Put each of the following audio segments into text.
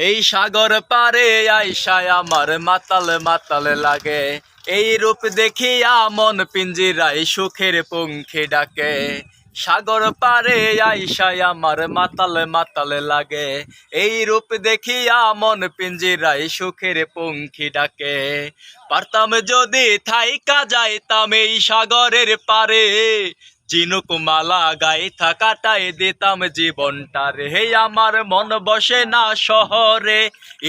এই সাগর পারে আইসায় আমার মাতাল মাতাল লাগে। এই রূপ দেখিয়া মন পিঞ্জিরাই সুখের পঙ্খী ডাকে। সাগর পারে আইসায় আমার মাতাল মাতাল লাগে। এই রূপ দেখিয়া মন পিঞ্জিরাই সুখের পঙ্খী ডাকে। পারতাম যদি থাইকা যাইতাম এই সাগরের পারে। চিনুক মালা গায়ে থাকাটাই দিতাম জীবনটারে হে আমার মন বসে না শহরে,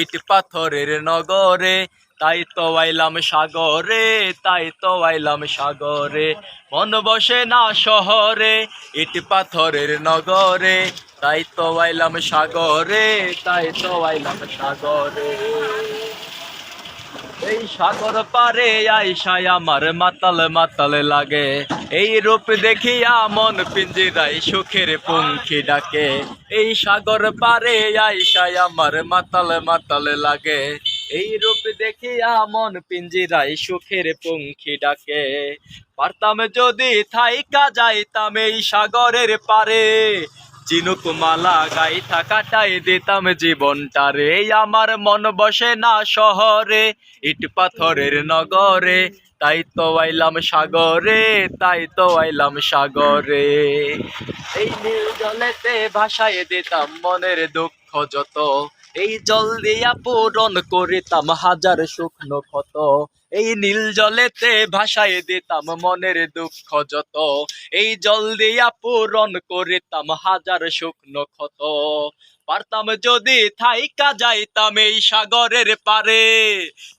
ইট পাথরের নগরে, তাই তো আইলাম সাগরে, তাই তো আইলাম সাগরে। মন বসে না শহরে, ইট পাথরের নগরে, তাই তো আইলাম সাগরে, তাই তো আইলাম সাগরে। এই সাগর পারে আইসায় আমার মাতাল মাতাল লাগে। এই রূপ দেখিয়া মন পিঞ্জিরাই সুখের পঙ্খী ডাকে। এই সাগর পারে আইসায় আমার মাতাল মাতাল লাগে। এই রূপ দেখিয়া মন পিঞ্জিরাই সুখের পঙ্খী ডাকে। পারতাম যদি থাইকা যাইতাম এই সাগরের পারে। চিনুক মালা গাই থাকাটাই দিতাম জীবনটারে এই আমার মন বসে না শহরে, ইট পাথরের নগরে। তাই তো আইলাম সাগরে, তাই তো আইলাম সাগরে। এই নীল জলেতে ভাসায় দিতাম মনের দুঃখ যত। এই জল দিয়া পূরণ করিতাম হাজার শুকনো ক্ষত। এই নীল জলেতে ভাসায় দিতাম মনের দুঃখ যত। এই জল দিয়া পূরণ করিতাম হাজার শুকনো ক্ষত। পারতাম যদি থাইকা যাইতাম এই সাগরের পারে।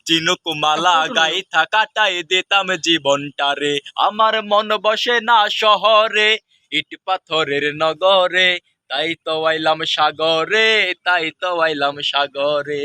চিনুক মালা গাই থাকাটাই দিতাম জীবনটারে। আমার মন বসে না শহরে ইট পাথরের নগরে। তাই তো আইলাম সাগরে তাই তো আইলাম সাগরে।